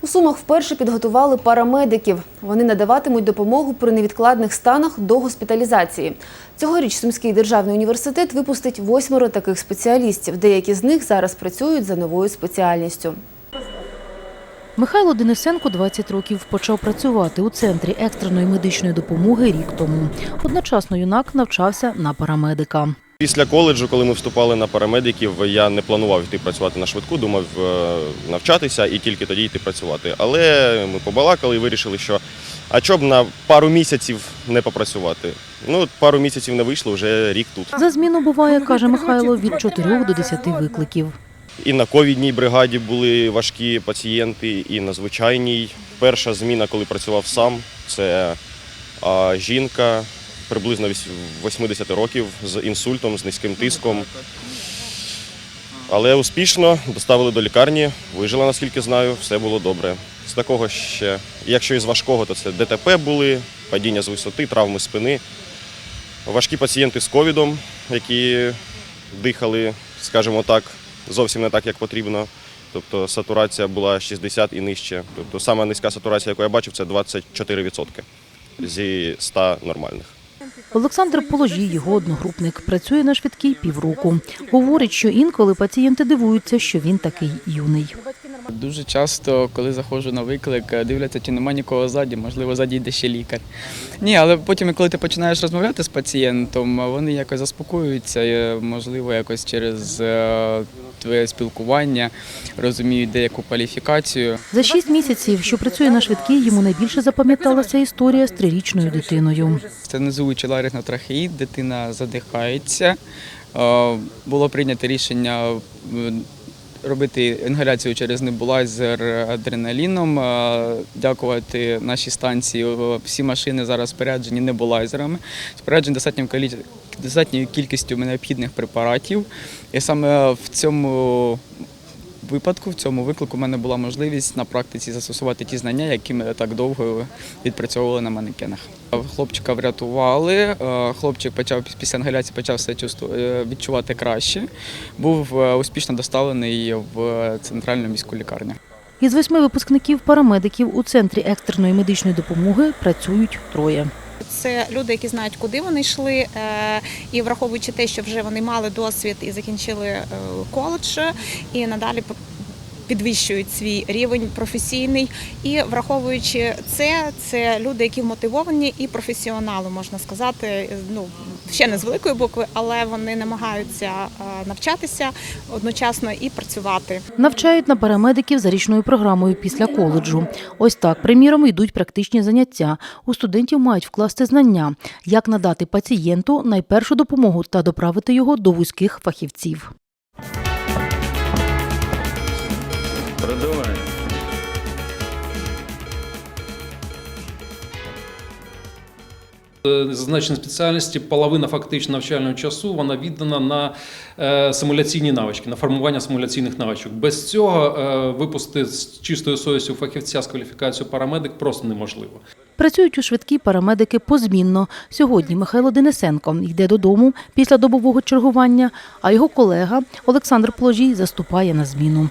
У Сумах вперше підготували парамедиків. Вони надаватимуть допомогу при невідкладних станах до госпіталізації. Цьогоріч Сумський державний університет випустить восьмеро таких спеціалістів. Деякі з них зараз працюють за новою спеціальністю. Михайло Денисенко 20 років почав працювати у центрі екстреної медичної допомоги рік тому. Одночасно юнак навчався на парамедика. Після коледжу, коли ми вступали на парамедиків, я не планував йти працювати на швидку, думав е, навчатися і тільки тоді йти працювати. Але ми побалакали і вирішили, що а чоб на пару місяців не попрацювати. Ну, пару місяців не вийшло, вже рік тут. За зміну буває, каже Михайло, від 4 до 10 викликів. І на ковідній бригаді були важкі пацієнти, і на звичайній. Перша зміна, коли працював сам, це а, жінка приблизно вісь- 80 років з інсультом, з низьким тиском. Але успішно доставили до лікарні, вижила, наскільки знаю, все було добре. З такого ще, якщо із важкого, то це ДТП були, падіння з висоти, травми спини. Важкі пацієнти з ковідом, які дихали, скажімо так, зовсім не так, як потрібно. Тобто сатурація була 60 і нижче. Тобто сама низька сатурація, яку я бачив, це 24% зі 100 нормальних. Олександр Положій, його одногрупник, працює на швидкій півроку. Говорить, що інколи пацієнти дивуються, що він такий юний. Дуже часто, коли заходжу на виклик, дивляться, чи нема нікого ззаді, можливо, ззаді йде ще лікар. Ні, але потім, коли ти починаєш розмовляти з пацієнтом, вони якось заспокоюються, е, можливо, якось через е, твоє спілкування розуміють деяку кваліфікацію. За шість місяців, що працює на швидкій, йому найбільше запам'яталася історія з трирічною дитиною. Це незуючий ларинgoтрахеїд, дитина задихається. Е, Було прийнято рішення е, робити інгаляцію через небулайзер адреналіном. Е, Дякувати нашій станції. Всі машини зараз споряджені небулайзерами, споряджені достатньою достатньою кількістю необхідних препаратів. І саме в цьому випадку, в цьому виклику, в мене була можливість на практиці застосувати ті знання, які ми так довго відпрацьовували на манекенах. Хлопчика врятували. е, Хлопчик почав після інгаляції почав себе е, відчувати краще. Був е, успішно доставлений в центральну міську лікарню. Із восьми випускників парамедиків у центрі екстреної медичної допомоги працюють троє. Це люди, які знають, куди вони йшли, е, і враховуючи те, що вже вони мали досвід і закінчили е, коледж, і надалі підвищують свій рівень професійний. І враховуючи це, це люди, які мотивовані і професіонали, можна сказати. Ну ще не з великої букви, але вони намагаються е, навчатися одночасно і працювати. Навчають на парамедиків за річною програмою після коледжу. Ось так, приміром, йдуть практичні заняття. У студентів мають вкласти знання, як надати пацієнту найпершу допомогу та доправити його до вузьких фахівців. Продавай. Зазначені спеціальності половина фактично навчального часу вона віддана на е, симуляційні навички, на формування симуляційних навичок. Без цього е, випустити з чистою совістю фахівця з кваліфікацією парамедик просто неможливо. Працюють у швидкій парамедики позмінно. Сьогодні Михайло Денисенко йде додому після добового чергування, а його колега Олександр Положій заступає на зміну.